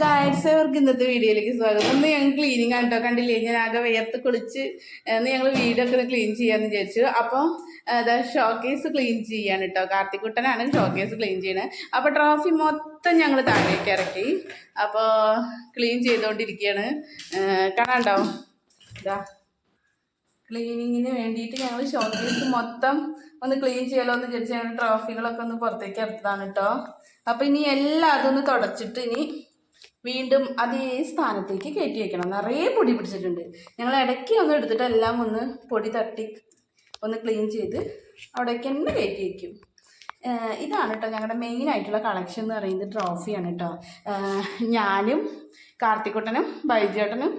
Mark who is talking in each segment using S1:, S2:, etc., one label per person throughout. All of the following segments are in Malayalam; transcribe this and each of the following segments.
S1: ഗായ്സ് അവർക്ക് ഇന്നത്തെ വീഡിയോയിലേക്ക് സ്വാഗതം. ഒന്ന് ഞങ്ങൾ ക്ലീനിങ് ആണ് കണ്ടില്ലേ? ഞാൻ ആകെ വിയർത്ത് കുളിച്ച് എന്ന് ഞങ്ങൾ വീടൊക്കെ ക്ലീൻ ചെയ്യാന്ന് വിചാരിച്ചു. അപ്പം അതാ ഷോക്കേസ് ക്ലീൻ ചെയ്യാണ് കേട്ടോ കാർത്തിക്കുട്ടനാണ് ഷോക്കേസ് ക്ലീൻ ചെയ്യണത് അപ്പോൾ ട്രോഫി മൊത്തം ഞങ്ങൾ താഴേക്ക് ഇറക്കി. അപ്പോൾ ക്ലീൻ ചെയ്തുകൊണ്ടിരിക്കുകയാണ് കാണാണ്ടോ? ഇതാ ക്ലീനിങ്ങിന് വേണ്ടിയിട്ട് ഞങ്ങൾ ഷോക്കേസ് മൊത്തം ഒന്ന് ക്ലീൻ ചെയ്യാലോ എന്ന് വിചാരിച്ച് ഞങ്ങൾ ട്രോഫികളൊക്കെ ഒന്ന് പുറത്തേക്ക് ഇറത്തതാണ് കേട്ടോ അപ്പൊ ഇനി എല്ലാം അതൊന്ന് തുടച്ചിട്ട് ഇനി വീണ്ടും അതേ സ്ഥാനത്തേക്ക് കയറ്റി വയ്ക്കണം നിറയെ പൊടി പിടിച്ചിട്ടുണ്ട്. ഞങ്ങൾ ഇടയ്ക്ക് ഒന്ന് എടുത്തിട്ട് എല്ലാം ഒന്ന് പൊടി തട്ടി ഒന്ന് ക്ലീൻ ചെയ്ത് അവിടേക്ക് തന്നെ കയറ്റി വയ്ക്കും ഇതാണ് കേട്ടോ ഞങ്ങളുടെ മെയിൻ ആയിട്ടുള്ള കളക്ഷൻ എന്ന് പറയുന്നത് ട്രോഫിയാണ് കേട്ടോ ഞാനും കാർത്തിക്കുട്ടനും ബൈജേട്ടനും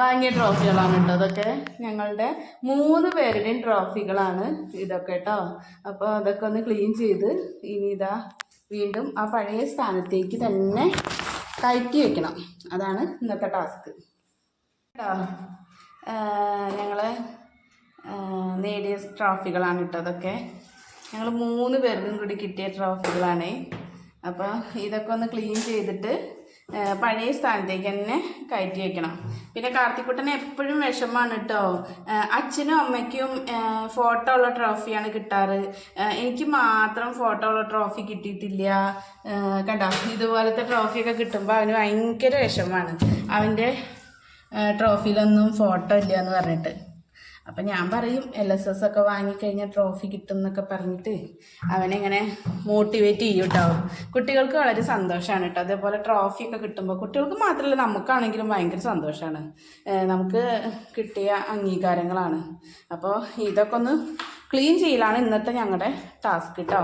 S1: വാങ്ങിയ ട്രോഫികളാണ് കേട്ടോ അതൊക്കെ ഞങ്ങളുടെ മൂന്ന് പേരുടെയും ട്രോഫികളാണ് ഇതൊക്കെ കേട്ടോ അപ്പോൾ അതൊക്കെ ഒന്ന് ക്ലീൻ ചെയ്ത് ഇനി ഇതാ വീണ്ടും ആ പഴയ സ്ഥാനത്തേക്ക് തന്നെ കയറ്റി വെക്കണം. അതാണ് ഇന്നത്തെ ടാസ്ക്. കേട്ടോ ഞങ്ങൾ നേടിയ ട്രോഫികളാണ് കേട്ടോ അതൊക്കെ. ഞങ്ങൾ മൂന്ന് പേർക്കും കൂടി കിട്ടിയ ട്രോഫികളാണ്. അപ്പോൾ ഇതൊക്കെ ഒന്ന് ക്ലീൻ ചെയ്തിട്ട് പഴയ സ്ഥാനത്തേക്ക് തന്നെ കയറ്റി വെക്കണം. പിന്നെ കാർത്തിക്കുട്ടന് എപ്പോഴും വിഷമാണ് കേട്ടോ. അച്ഛനും അമ്മയ്ക്കും ഫോട്ടോ ഉള്ള ട്രോഫിയാണ് കിട്ടാറ്. എനിക്ക് മാത്രം ഫോട്ടോ ഉള്ള ട്രോഫി കിട്ടിയിട്ടില്ല. കണ്ടോ? ഇതുപോലത്തെ ട്രോഫിയൊക്കെ കിട്ടുമ്പോൾ അവന് ഭയങ്കര വിഷമാണ് അവന്റെ ട്രോഫിയിലൊന്നും ഫോട്ടോ ഇല്ല എന്ന് പറഞ്ഞിട്ട്. അപ്പം ഞാൻ പറയും എൽ എസ് എസ് ഒക്കെ വാങ്ങിക്കഴിഞ്ഞാൽ ട്രോഫി കിട്ടും എന്നൊക്കെ പറഞ്ഞിട്ട് അവനെങ്ങനെ മോട്ടിവേറ്റ് ചെയ്യും കേട്ടോ കുട്ടികൾക്ക് വളരെ സന്തോഷമാണ് കേട്ടോ അതേപോലെ ട്രോഫിയൊക്കെ കിട്ടുമ്പോൾ കുട്ടികൾക്ക് മാത്രമല്ല നമുക്കാണെങ്കിലും ഭയങ്കര സന്തോഷമാണ് നമുക്ക് കിട്ടിയ അംഗീകാരങ്ങളാണ്. അപ്പോൾ ഇതൊക്കെ ഒന്ന് ക്ലീൻ ചെയ്യലാണ് ഇന്നത്തെ ഞങ്ങളുടെ ടാസ്ക് കേട്ടോ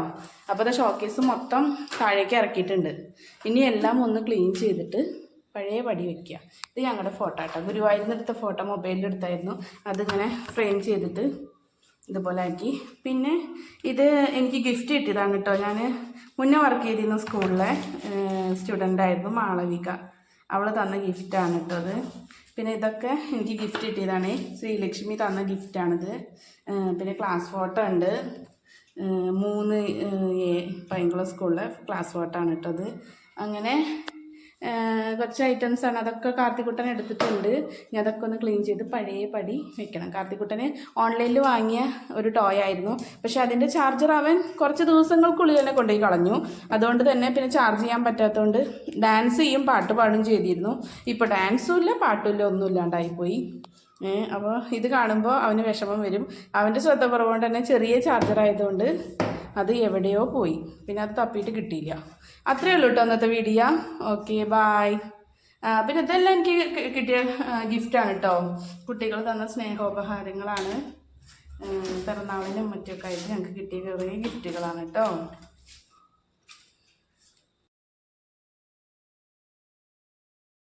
S1: അപ്പോൾ അത് ഷോക്കേസ് മൊത്തം താഴേക്ക് ഇറക്കിയിട്ടുണ്ട്. ഇനി എല്ലാം ഒന്ന് ക്ലീൻ ചെയ്തിട്ട് പഴയ പടി വയ്ക്കുക ഇത് ഞങ്ങളുടെ ഫോട്ടോ കേട്ടോ ഗുരുവായൂരിൽ എടുത്ത ഫോട്ടോ മൊബൈലിൽ എടുത്തായിരുന്നു. അതിങ്ങനെ ഫ്രെയിം ചെയ്തിട്ട് ഇതുപോലെ ആക്കി. പിന്നെ ഇത് എനിക്ക് ഗിഫ്റ്റ് കിട്ടിയതാണ് കേട്ടോ ഞാൻ മുന്നേ വർക്ക് ചെയ്തിരുന്ന സ്കൂളിലെ സ്റ്റുഡന്റ് ആയിരുന്നു മാളവിക. അവൾ തന്ന ഗിഫ്റ്റാണ് കേട്ടോ അത്. പിന്നെ ഇതൊക്കെ എനിക്ക് ഗിഫ്റ്റ് കിട്ടിയതാണ്. ശ്രീലക്ഷ്മി തന്ന ഗിഫ്റ്റാണിത് പിന്നെ ക്ലാസ് ഫോട്ടോ ഉണ്ട്. മൂന്ന് എ പൈങ്കുളം സ്കൂളിലെ ക്ലാസ് ഫോട്ടോ ആണ് കേട്ടോ അത്. അങ്ങനെ കുറച്ച് ഐറ്റംസ് ആണ്. അതൊക്കെ കാർത്തിക്കുട്ടൻ എടുത്തിട്ടുണ്ട്. ഇനി അതൊക്കെ ഒന്ന് ക്ലീൻ ചെയ്ത് പഴയ പടി വെക്കണം. കാർത്തിക്കുട്ടന് ഓൺലൈനിൽ വാങ്ങിയ ഒരു ടോയ് ആയിരുന്നു. പക്ഷെ അതിന്റെ ചാർജർ അവൻ കുറച്ച് ദിവസങ്ങൾക്കുള്ളിൽ തന്നെ കൊണ്ടുപോയി കളഞ്ഞു. അതുകൊണ്ട് തന്നെ പിന്നെ ചാർജ് ചെയ്യാൻ പറ്റാത്തതുകൊണ്ട് ഡാൻസ് ചെയ്യും പാട്ട് പാടും ചെയ്തിരുന്നു. ഇപ്പോൾ ഡാൻസും ഇല്ല പാട്ടും ഇല്ല ഒന്നും ഇല്ലാണ്ടായിപ്പോയി. അപ്പോൾ ഇത് കാണുമ്പോൾ അവന് വിഷമം വരും. അവന്റെ ശ്രദ്ധ കുറവുകൊണ്ട് തന്നെ ചെറിയ ചാർജർ ആയതുകൊണ്ട് അത് എവിടെയോ പോയി. പിന്നെ അത് തപ്പിയിട്ട് കിട്ടിയില്ല. അത്രയേ ഉള്ളൂ കേട്ടോ അന്നത്തെ വീഡിയോ ഓക്കെ ബായ് പിന്നെ ഇതെല്ലാം എനിക്ക് കിട്ടിയ ഗിഫ്റ്റാണ് കേട്ടോ കുട്ടികൾ തന്ന സ്നേഹോപഹാരങ്ങളാണ്. പിറന്നാളിനും മറ്റൊക്കെ ആയിട്ട് ഞങ്ങൾക്ക് കിട്ടിയ കുറേ ഗിഫ്റ്റുകളാണ് കേട്ടോ